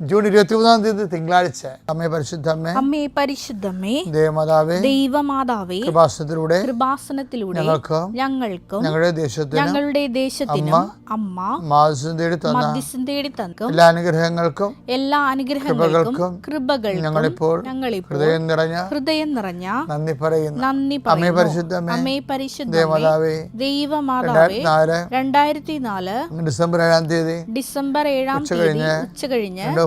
June ഇരുപത്തി മൂന്നാം തീയതി തിങ്കളാഴ്ച അമ്മേ പരിശുദ്ധമ്മേ അമ്മേ പരിശുദ്ധമ്മേ ദേവമാതാവേ ദൈവമാതാവേ കൃപാസനത്തിലൂടെ കൃപാസനത്തിലൂടെ ഞങ്ങൾക്ക് ഞങ്ങൾക്കും ഞങ്ങളുടെ ദേശത്തിന് ഞങ്ങളുടെ ദേശത്തിനും അമ്മ മാധുസം തേടി തന്ന മധ്യസ്ഥം തേടി തന്ന എല്ലാ അനുഗ്രഹങ്ങൾക്കും എല്ലാ അനുഗ്രഹങ്ങൾക്കും കൃപകൾ ഞങ്ങളിപ്പോൾ ഞങ്ങളിപ്പോൾ ഹൃദയം നിറഞ്ഞ ഹൃദയം നിറഞ്ഞ നന്ദി പറയുന്നു. നന്ദി അമ്മേ പരിശുദ്ധ പരിശുദ്ധമ്മേ അമ്മേ പരിശുദ്ധ ദേവമാതാവേ ദൈവമാതാവേ രണ്ടായിരത്തി നാല് ഡിസംബർ ഏഴാം തീയതി ഡിസംബർ ഏഴാം തീയതി ഉച്ചകഴിഞ്ഞ് രണ്ട്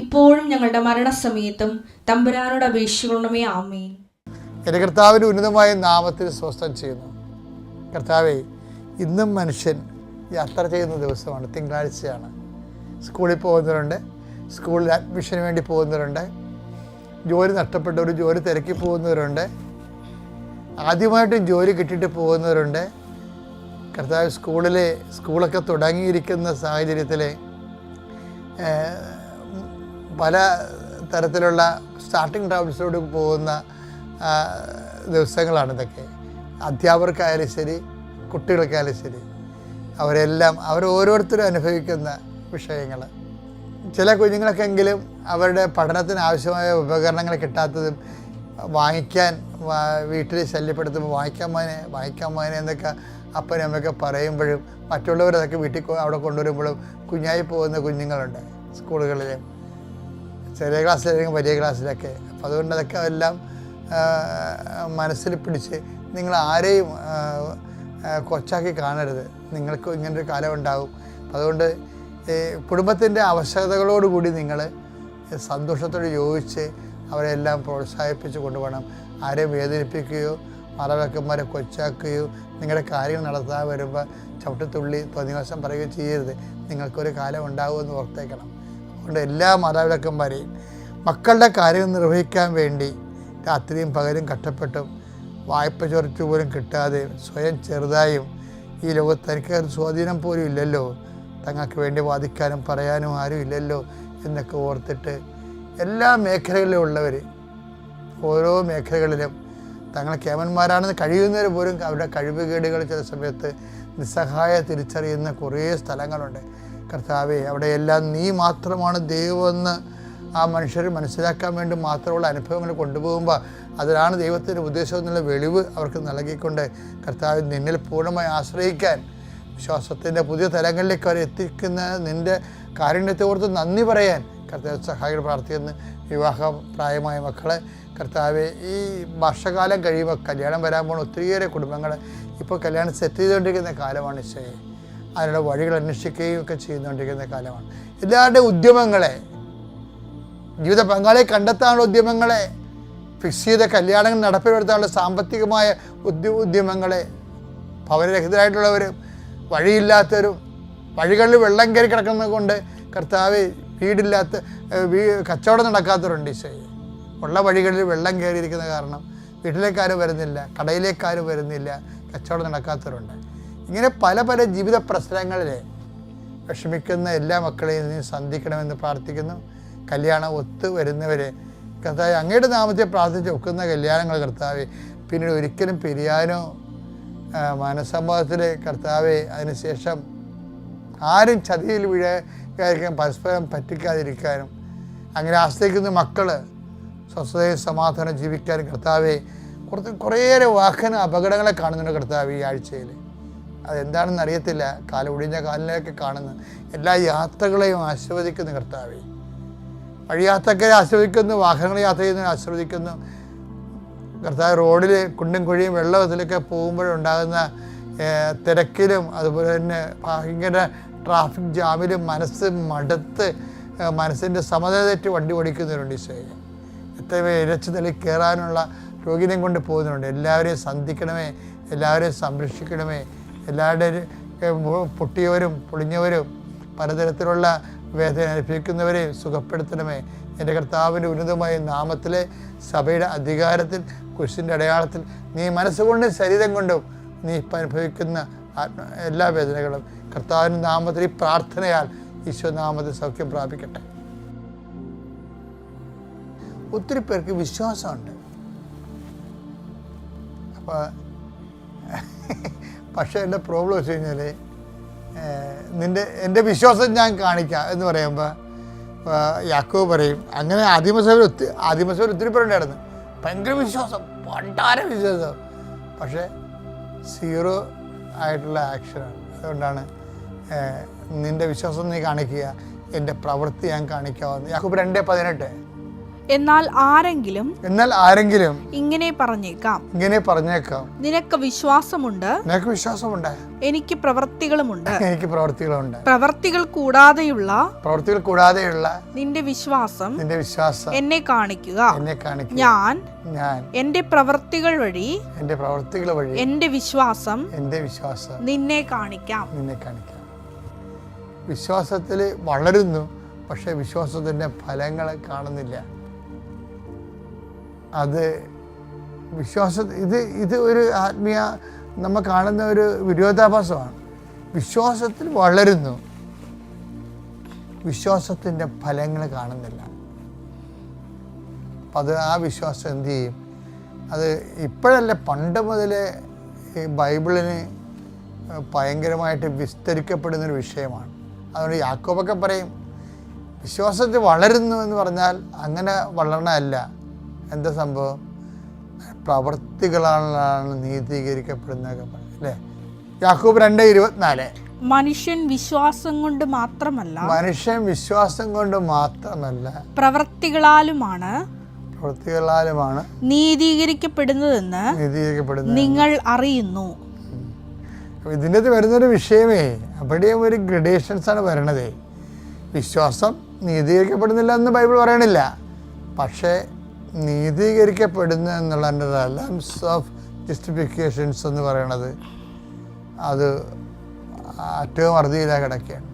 ഇപ്പോഴും ഞങ്ങളുടെ മരണസമയത്തും തമ്പുരാനോട് അപേക്ഷിക്കണമേ ആമേൻ. എന്റെ കർത്താവിന്റെ ഉന്നതമായ നാമത്തിൽ സ്വസ്ഥം ചെയ്യുന്നു. കർത്താവെ ഇന്നും മനുഷ്യൻ യാത്ര ചെയ്യുന്ന ദിവസമാണ് തിങ്കളാഴ്ചയാണ്. സ്കൂളിൽ പോകുന്നവരുണ്ട് സ്കൂളിൽ അഡ്മിഷന് വേണ്ടി പോകുന്നവരുണ്ട് ജോലി നഷ്ടപ്പെട്ടവർ ജോലി തിരക്കി പോകുന്നവരുണ്ട് ആദ്യമായിട്ടും ജോലി കിട്ടിയിട്ട് പോകുന്നവരുണ്ട്. കർത്താവ് സ്കൂളിലെ സ്കൂളൊക്കെ തുടങ്ങിയിരിക്കുന്ന സാഹചര്യത്തിൽ പല തരത്തിലുള്ള സ്റ്റാർട്ടിംഗ് ട്രാവൽസിലൂടെ പോകുന്ന ദിവസങ്ങളാണ് ഇതൊക്കെ. അധ്യാപകർക്കായാലും ശരി കുട്ടികൾക്കായാലും ശരി അവരെല്ലാം അവർ ഓരോരുത്തരും അനുഭവിക്കുന്ന വിഷയങ്ങൾ. ചില കുഞ്ഞുങ്ങൾക്കെങ്കിലും അവരുടെ പഠനത്തിന് ആവശ്യമായ ഉപകരണങ്ങൾ കിട്ടാത്തതും വാങ്ങിക്കാൻ വീട്ടിൽ ശല്യപ്പെടുത്തുമ്പോൾ വാങ്ങിക്കാൻ മോനെ വാങ്ങിക്കാൻ മോനെ എന്നൊക്കെ അപ്പനും അമ്മയൊക്കെ പറയുമ്പോഴും മറ്റുള്ളവരതൊക്കെ വീട്ടിൽ അവിടെ കൊണ്ടുവരുമ്പോഴും കുഞ്ഞായി പോകുന്ന കുഞ്ഞുങ്ങളുണ്ട് സ്കൂളുകളിൽ. ചെറിയ ക്ലാസ്സിലായിരിക്കും വലിയ ക്ലാസ്സിലൊക്കെ. അപ്പോൾ അതുകൊണ്ട് അതൊക്കെ എല്ലാം മനസ്സിൽ പിടിച്ച് നിങ്ങൾ ആരെയും കൊച്ചാക്കി കാണരുത്. നിങ്ങൾക്ക് ഇങ്ങനൊരു കാലം ഉണ്ടാകും അതുകൊണ്ട് കുടുംബത്തിന്റെ ആവശ്യകതകളോടുകൂടി നിങ്ങൾ സന്തോഷത്തോട് യോജിച്ച് അവരെല്ലാം പ്രോത്സാഹിപ്പിച്ച് കൊണ്ടുപോകണം. ആരെയും വേദനിപ്പിക്കുകയോ മാതാപിതാക്കന്മാരെ കൊച്ചാക്കുകയോ നിങ്ങളുടെ കാര്യങ്ങൾ നടത്താൻ വരുമ്പോൾ ചവിട്ടിത്തുള്ളി തോന്നിവാസം പറയുകയോ ചെയ്യരുത്. നിങ്ങൾക്കൊരു കാലം ഉണ്ടാകുമെന്ന് ഓർത്തേക്കണം. അതുകൊണ്ട് എല്ലാ മാതാപിതാക്കന്മാരെയും മക്കളുടെ കാര്യം നിർവഹിക്കാൻ വേണ്ടി രാത്രിയും പകലും കഷ്ടപ്പെട്ടും വായ്പ ചൊരച്ചു പോലും കിട്ടാതെ സ്വയം ചെറുതായും ഈ ലോകത്ത് തനിക്ക് സ്വാധീനം പോലും ഇല്ലല്ലോ. തങ്ങൾക്ക് വേണ്ടി വാദിക്കാനും പറയാനും ആരും ഇല്ലല്ലോ എന്നൊക്കെ ഓർത്തിട്ട് എല്ലാ മേഖലകളിലും ഉള്ളവർ ഓരോ മേഖലകളിലും തങ്ങൾ കേമന്മാരാണെന്ന് കഴിയുന്നവർ പോലും അവരുടെ കഴിവുകേടുകൾ ചില സമയത്ത് നിസ്സഹായ തിരിച്ചറിയുന്ന കുറേ സ്ഥലങ്ങളുണ്ട്. കർത്താവെ അവിടെയെല്ലാം നീ മാത്രമാണ് ദൈവമെന്ന് ആ മനുഷ്യർ മനസ്സിലാക്കാൻ വേണ്ടി മാത്രമുള്ള അനുഭവങ്ങൾ കൊണ്ടുപോകുമ്പോൾ അതിലാണ് ദൈവത്തിന്റെ ഉദ്ദേശം എന്നുള്ള വെളിവ് അവർക്ക് നൽകിക്കൊണ്ട് കർത്താവ് നിന്നിൽ പൂർണമായി ആശ്രയിക്കാൻ വിശ്വാസത്തിന്റെ പുതിയ തലങ്ങളിലേക്ക് അവർ എത്തിക്കുന്ന നിന്റെ കാരുണ്യത്തെ ഓർത്ത് നന്ദി പറയാൻ കർത്താവ് സഹായികൾ പ്രാർത്ഥിക്കുന്നു. വിവാഹ പ്രായമായ മക്കളെ കർത്താവ് ഈ വർഷകാലം കഴിയുമ്പോൾ കല്യാണം വരാൻ പോകുന്ന ഒത്തിരിയേറെ കുടുംബങ്ങൾ ഇപ്പോൾ കല്യാണം സെറ്റ് ചെയ്തുകൊണ്ടിരിക്കുന്ന കാലമാണ് ഈശോയെ. അതിനുള്ള വഴികൾ അന്വേഷിക്കുകയും ഒക്കെ ചെയ്തുകൊണ്ടിരിക്കുന്ന കാലമാണ്. എല്ലാവരുടെയും ഉദ്യമങ്ങളെ ജീവിത പങ്കാളിയെ കണ്ടെത്താനുള്ള ഉദ്യമങ്ങളെ ഫിക്സ് ചെയ്ത കല്യാണങ്ങൾ നടപ്പിൽ സാമ്പത്തികമായ ഉദ്യ ഉദ്യമങ്ങളെ ഭവനരഹിതരായിട്ടുള്ളവരും വഴിയില്ലാത്തവരും വഴികളിൽ വെള്ളം കയറി കിടക്കുന്നത് കൊണ്ട് കർത്താവ് വീടില്ലാത്ത വീ കച്ചവടം നടക്കാത്തവരുണ്ട് ഈശോയെ. ഉള്ള വഴികളിൽ വെള്ളം കയറിയിരിക്കുന്ന കാരണം വീട്ടിലേക്കാരും വരുന്നില്ല കടയിലേക്കാരും വരുന്നില്ല കച്ചവടം നടക്കാത്തവരുണ്ട്. ഇങ്ങനെ പല പല ജീവിത പ്രശ്നങ്ങളിൽ വിഷമിക്കുന്ന എല്ലാ മക്കളെയും നീ സന്ധിക്കണമെന്ന് പ്രാർത്ഥിക്കുന്നു. കല്യാണം ഒത്തു വരുന്നവരെ കർത്താവ് അങ്ങയുടെ നാമത്തെ പ്രാർത്ഥിച്ച് ഒക്കുന്ന കല്യാണങ്ങൾ കർത്താവ് പിന്നീട് ഒരിക്കലും പിരിയാനോ മനസ്സമ്മതത്തിൽ കർത്താവെ അതിനുശേഷം ആരും ചതിയിൽ വീഴാതിരിക്കാൻ പരസ്പരം പറ്റിക്കാതിരിക്കാനും അങ്ങനെ ആശ്രയിക്കുന്ന മക്കൾ സ്വസ്ഥതയും സമാധാനം ജീവിക്കാനും കർത്താവെ കുറച്ച് കുറേയേറെ വാഹന അപകടങ്ങളെ കാണുന്നുണ്ട് കർത്താവ് ഈ ആഴ്ചയിൽ അതെന്താണെന്ന് അറിയത്തില്ല. കാല ഒടിഞ്ഞ കാലിലേക്ക് കാണുന്നു. എല്ലാ യാത്രകളെയും ആസ്വദിക്കുന്നു കർത്താവെ. വഴിയാത്രക്കാരെ ആസ്വദിക്കുന്നു വാഹനങ്ങൾ യാത്ര ചെയ്യുന്ന ആസ്വദിക്കുന്നു കർത്താവ് റോഡിൽ കുണ്ടും കുഴിയും വെള്ളത്തിലൊക്കെ പോകുമ്പോഴുണ്ടാകുന്ന തിരക്കിലും അതുപോലെ തന്നെ ഭയങ്കര ട്രാഫിക് ജാമിലും മനസ്സ് മടുത്ത് മനസ്സിന്റെ സമത തെറ്റി വണ്ടി ഓടിക്കുന്നവരുണ്ട് ഈശോയെ. ഇരച്ചു തള്ളി കയറാനുള്ള രോഗിനെയും കൊണ്ട് പോകുന്നുണ്ട് എല്ലാവരെയും സന്ധിക്കണമേ. എല്ലാവരെയും സംരക്ഷിക്കണമേ. എല്ലാവരുടെയും പൊട്ടിയവരും പൊളിഞ്ഞവരും പലതരത്തിലുള്ള വേദന അനുഭവിക്കുന്നവരെയും സുഖപ്പെടുത്തണമേ. എന്റെ കർത്താവിന്റെ ഉന്നതമായ നാമത്തിലെ സഭയുടെ അധികാരത്തിൽ കുരിശിന്റെ അടയാളത്തിൽ നീ മനസ്സുകൊണ്ടും ശരീരം കൊണ്ടും നീ അനുഭവിക്കുന്ന എല്ലാ വേദനകളും കർത്താവിന്റെ നാമത്തിൽ ഈ പ്രാർത്ഥനയാൽ ഈശോ നാമത്തിൽ സൗഖ്യം പ്രാപിക്കട്ടെ. ഒത്തിരി പേർക്ക് വിശ്വാസമുണ്ട്. അപ്പോൾ പക്ഷേ എന്റെ പ്രോബ്ലം വെച്ച് കഴിഞ്ഞാൽ നിന്റെ എന്റെ വിശ്വാസം ഞാൻ കാണിക്കാം എന്ന് പറയുമ്പോൾ യാക്കോ പറയും അങ്ങനെ ആദിമസഭയിൽ ഒത്തിരി ആദിമസഭയിൽ ഒത്തിരി പേരുണ്ടായിരുന്നു. ഭയങ്കര വിശ്വാസം പണ്ടാര വിശ്വാസം. പക്ഷേ സീറോ ആയിട്ടുള്ള ആക്ഷനാണ് അതുകൊണ്ടാണ് നിന്റെ വിശ്വാസം നീ കാണിക്കുക എന്റെ പ്രവൃത്തി ഞാൻ കാണിക്കാവുന്ന യാക്കോബ് രണ്ട് പതിനെട്ട്. എന്നാൽ ആരെങ്കിലും എന്നാൽ ആരെങ്കിലും ഇങ്ങനെ പറഞ്ഞേക്കാം. ഇങ്ങനെ പറഞ്ഞേക്കാം. നിനക്ക് വിശ്വാസമുണ്ട്? നിനക്ക് വിശ്വാസമുണ്ട്. എനിക്ക് പ്രവൃത്തികളുമുണ്ട് എനിക്ക് പ്രവൃത്തികളുണ്ട് പ്രവൃത്തികൾ കൂടാതെയുള്ള പ്രവൃത്തികൾ കൂടാതെയുള്ള നിന്റെ വിശ്വാസം നിന്റെ വിശ്വാസം എന്നെ കാണിക്കുക. എന്നെ കാണിക്കുക. ഞാൻ ഞാൻ എന്റെ പ്രവൃത്തികൾ വഴി എന്റെ പ്രവൃത്തികൾ വഴി എന്റെ വിശ്വാസം എന്റെ വിശ്വാസം നിന്നെ കാണിക്കാം. നിന്നെ കാണിക്കാം. വിശ്വാസത്തിൽ വളരുന്നു പക്ഷേ വിശ്വാസത്തിന്റെ ഫലങ്ങളെ കാണുന്നില്ല. അത് വിശ്വാസ ഇത് ഇത് ഒരു ആത്മീയ നമ്മൾ കാണുന്ന ഒരു വിരോധാഭാസമാണ്. വിശ്വാസത്തിൽ വളരുന്നു. വിശ്വാസത്തിന്റെ ഫലങ്ങൾ കാണുന്നില്ല. അപ്പം അത് ആ വിശ്വാസം എന്തു ചെയ്യും? അത് ഇപ്പോഴല്ല പണ്ട് മുതലേ ഈ ബൈബിളിന് ഭയങ്കരമായിട്ട് വിസ്തരിക്കപ്പെടുന്നൊരു വിഷയമാണ്. അതുകൊണ്ട് യാക്കോബൊക്കെ പറയും വിശ്വാസത്തിൽ വളരുന്നു എന്ന് പറഞ്ഞാൽ അങ്ങനെ വളരണമല്ല എന്താ സംഭവം? പ്രവർത്തികളാണ് നീതീകരിക്കപ്പെടുന്നതൊക്കെ അല്ലേ? യാക്കോബ് രണ്ട് ഇരുപത്തിനാല്. മനുഷ്യൻ വിശ്വാസം കൊണ്ട് മാത്രമല്ല മനുഷ്യൻ വിശ്വാസം കൊണ്ട് മാത്രമല്ല പ്രവൃത്തികളാലുമാണ് പ്രവൃത്തികളാലുമാണ് നീതീകരിക്കപ്പെടുന്നതെന്ന് നീതീകരിക്കപ്പെടുന്നത് നിങ്ങൾ അറിയുന്നു. ഇതിന്റെ അകത്ത് വരുന്നൊരു വിഷയമേ അവിടെയും ഒരു ഗ്രഡേഷൻസ് ആണ് വരണത്. വിശ്വാസം നീതീകരിക്കപ്പെടുന്നില്ല എന്ന് ബൈബിൾ പറയണില്ല. പക്ഷേ നീതീകരിക്കപ്പെടുന്നു എന്നുള്ളതിന്റെ റലംസ് ഓഫ് ജസ്റ്റിഫിക്കേഷൻസ് എന്ന് പറയണത് അത് ഏറ്റവും അറുതിയിലാണ് കിടക്കുകയാണ്.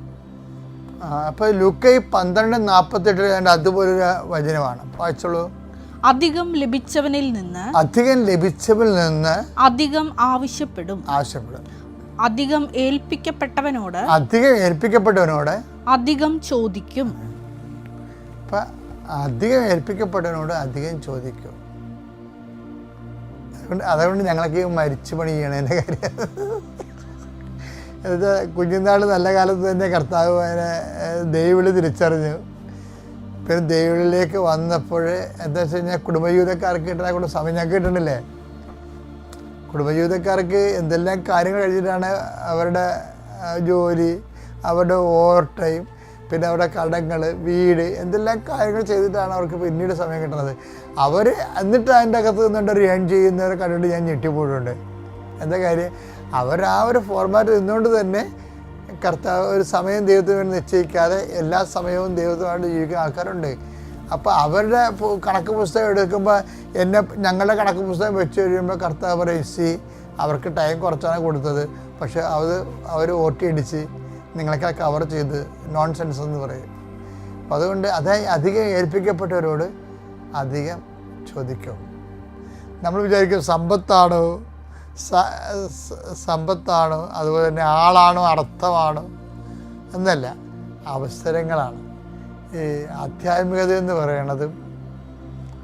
അപ്പോൾ ലുക്കൈ പന്ത്രണ്ട് നാൽപ്പത്തെട്ടിൽ അതിന്റെ അതുപോലൊരു വചനമാണ്. വായിച്ചോളൂ. അധികം ലഭിച്ചവനിൽ നിന്ന് അധികം ലഭിച്ചവനിൽ നിന്ന് അധികം ആവശ്യപ്പെടും. ആവശ്യപ്പെടും. അധികം ഏൽപ്പിക്കപ്പെട്ടവനോട് അധികം ഏൽപ്പിക്കപ്പെട്ടവനോട് അധികം ചോദിക്കും. അധികം ഏൽപ്പിക്കപ്പെട്ടവനോട് അധികം ചോദിക്കും. അതുകൊണ്ട് അതുകൊണ്ട് ഞങ്ങളൊക്കെ മരിച്ചു പണി ചെയ്യണതിന്റെ കാര്യം. എന്നുവെച്ചാൽ കുഞ്ഞുനാൾ നല്ല കാലത്ത് തന്നെ കർത്താവ് അതിനെ ദൈവവിളി തിരിച്ചറിഞ്ഞു. പിന്നെ ദൈവവിളിയിലേക്ക് വന്നപ്പോൾ എന്താ വെച്ച് കഴിഞ്ഞാൽ കുടുംബജീവിതക്കാർക്ക് കിട്ടുന്ന കൂടെ സമയം ഞങ്ങൾക്ക് കിട്ടണില്ലേ? കുടുംബജീവിതക്കാർക്ക് എന്തെല്ലാം കാര്യങ്ങൾ കഴിഞ്ഞിട്ടാണ് അവരുടെ ജോലി അവരുടെ ഓവർ ടൈം പിന്നെ അവരുടെ കടങ്ങൾ വീട് എന്തെല്ലാം കാര്യങ്ങൾ ചെയ്തിട്ടാണ് അവർക്ക് പിന്നീട് സമയം കിട്ടുന്നത്. അവർ എന്നിട്ട് അതിന്റെ അകത്ത് നിന്നുകൊണ്ട് ഏൺ ചെയ്യുന്നവരെ കണ്ടിട്ട് ഞാൻ ഞെട്ടിപ്പോയിട്ടുണ്ട്. എന്താ കാര്യം? അവർ ആ ഒരു ഫോർമാറ്റ് നിന്നുകൊണ്ട് തന്നെ കർത്താവ് ഒരു സമയം ദൈവത്തിന് വേണ്ടി നിശ്ചയിക്കാതെ എല്ലാ സമയവും ദൈവത്തിനായിട്ട് ജീവിക്കുന്ന ആൾക്കാരുണ്ട്. അപ്പോൾ അവരുടെ കണക്ക് പുസ്തകം എടുക്കുമ്പോൾ എന്നെ ഞങ്ങളുടെ കണക്ക് പുസ്തകം വെച്ച് കഴിയുമ്പോൾ കർത്താവ് പറയും സി അവർക്ക് ടൈം കുറച്ചാണ് കൊടുത്തത്. പക്ഷേ അത് അവർ ഓട്ടി അടിച്ച് നിങ്ങളൊക്കെ കവർ ചെയ്ത് നോൺ സെൻസ് എന്ന് പറയും. അപ്പം അതുകൊണ്ട് അതേ അധികം ഏൽപ്പിക്കപ്പെട്ടവരോട് അധികം ചോദിക്കും. നമ്മൾ വിചാരിക്കും സമ്പത്താണോ സമ്പത്താണോ അതുപോലെ തന്നെ ആളാണോ അർത്ഥമാണോ എന്നല്ല അവസരങ്ങളാണ്. ഈ ആധ്യാത്മികത എന്ന് പറയുന്നത്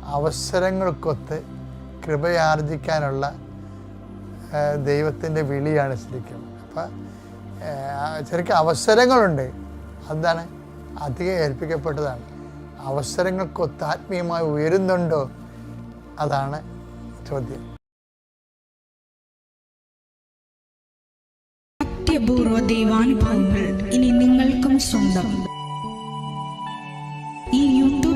അവസരങ്ങൾക്കൊത്ത് കൃപയാർജിക്കാനുള്ള ദൈവത്തിന്റെ വിളിയാണ് ശരിക്കും. അപ്പം ശരിക്കും അവസരങ്ങളുണ്ട്. അതാണ് അധികം ഏൽപ്പിക്കപ്പെട്ടതാണ്. അവസരങ്ങൾക്കൊത്ത് ആത്മീയമായി ഉയരുന്നുണ്ടോ? അതാണ് ചോദ്യം. സത്യപൂർവ ദൈവാനുഭവങ്ങൾ ഇനി നിങ്ങൾക്കും സ്വന്തം. ഈ യൂട്യൂബ്